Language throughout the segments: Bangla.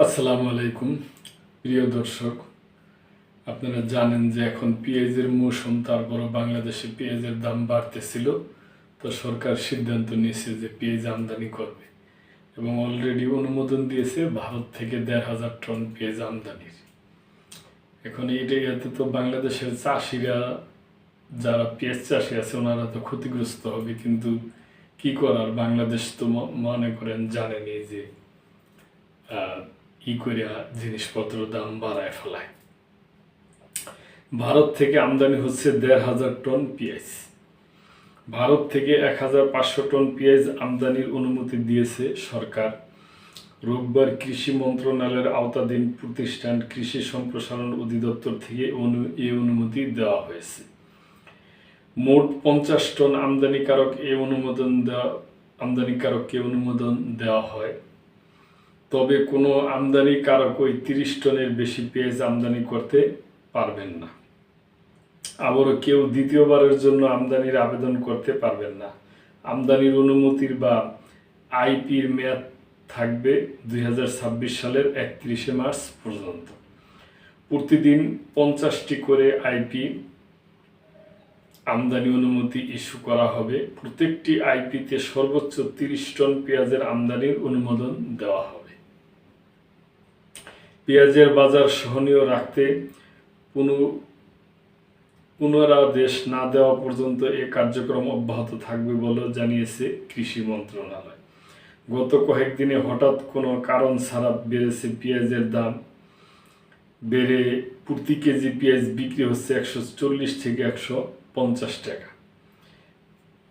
আসসালামু আলাইকুম, প্রিয় দর্শক। আপনারা জানেন যে এখন পেঁয়াজের মৌসুম, তারপরও বাংলাদেশে পেঁয়াজের দাম বাড়তেছিল। তো সরকার সিদ্ধান্ত নিয়েছে যে পেঁয়াজ আমদানি করবে এবং অলরেডি অনুমোদন দিয়েছে ভারত থেকে দেড় হাজার টন পেঁয়াজ আমদানির। এখন এইটাই, এতে তো বাংলাদেশের চাষিরা, যারা পেঁয়াজ চাষি আছে, ওনারা তো ক্ষতিগ্রস্ত হবে। কিন্তু কি করার? বাংলাদেশ তো মনে করেন জানেনি যে ই করে জিনিসপত্র দাম বাড়ায় ফেলায়। ভারত থেকে আমদানি হচ্ছে দেড় হাজার টন পেঁয়াজ। ভারত থেকে এক হাজার পাঁচশো টন পেঁয়াজ আমদানির অনুমতি দিয়েছে সরকার। রোববার কৃষি মন্ত্রণালয়ের আওতাধীন প্রতিষ্ঠান কৃষি সম্প্রসারণ অধিদপ্তর থেকে এই অনুমতি দেওয়া হয়েছে। মোট পঞ্চাশ টন আমদানিকারক এই অনুমোদন দেওয়া আমদানিকারককে অনুমোদন দেওয়া হয়। তবে কোনো আমদানিকারক ওই তিরিশ টনের বেশি পেঁয়াজ আমদানি করতে পারবেন না। আবারও কেউ দ্বিতীয়বারের জন্য আমদানির আবেদন করতে পারবেন না। আমদানির অনুমতির বা আইপির মেয়াদ থাকবে দু হাজার ছাব্বিশ সালের একত্রিশে মার্চ পর্যন্ত। প্রতিদিন পঞ্চাশটি করে আইপি আমদানি অনুমতি ইস্যু করা হবে। প্রত্যেকটি আইপিতে সর্বোচ্চ তিরিশ টন পেঁয়াজের আমদানির অনুমোদন দেওয়া হবে। পেঁয়াজের বাজার সহনীয় রাখতে পুনঃ পুনরাদেশ না দেওয়া পর্যন্ত এ কার্যক্রম অব্যাহত থাকবে বলে জানিয়েছে কৃষি মন্ত্রণালয়। গত কয়েকদিনে হঠাৎ কোনো কারণ ছাড়া বেড়েছে পেঁয়াজের দাম। বেড়ে প্রতি কেজি পেঁয়াজ বিক্রি হচ্ছে একশো চল্লিশ থেকে একশো পঞ্চাশ টাকা।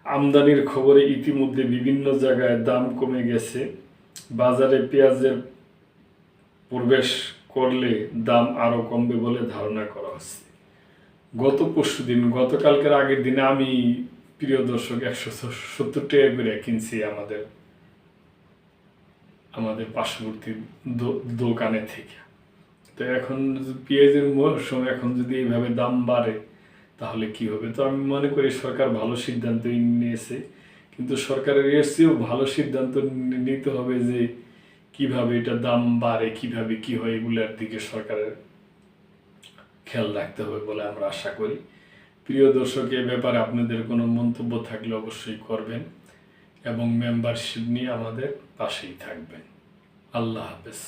আমদানির খবরে ইতিমধ্যে বিভিন্ন জায়গায় দাম কমে গেছে। বাজারে পেঁয়াজের প্রবেশ করলে দাম আরও কমবে বলে ধারণা করা হচ্ছে। গত পরশু দিন, গতকালকের আগের দিনে আমি প্রিয় দর্শক একশো সত্তর টাকা করে কিনছি আমাদের আমাদের পার্শ্ববর্তী দোকানে থেকে। তো এখন পেঁয়াজের মৌসুম এখন যদি এইভাবে দাম বাড়ে, তাহলে কি হবে? তো আমি মনে করি সরকার ভালো সিদ্ধান্ত নিয়েছে, কিন্তু সরকারের এর চেয়েও ভালো সিদ্ধান্ত নিতে হবে যে কীভাবে এটা দাম বাড়ে, কীভাবে কি হয় এগুলোর দিকে সরকারের খেয়াল রাখতে হবে বলে আমরা আশা করি। প্রিয় দর্শক, এ ব্যাপারে আপনাদের কোনো মন্তব্য থাকলে অবশ্যই করবেন এবং মেম্বারশিপ নিয়ে আমাদের পাশেই থাকবেন। আল্লাহ হাফেজ।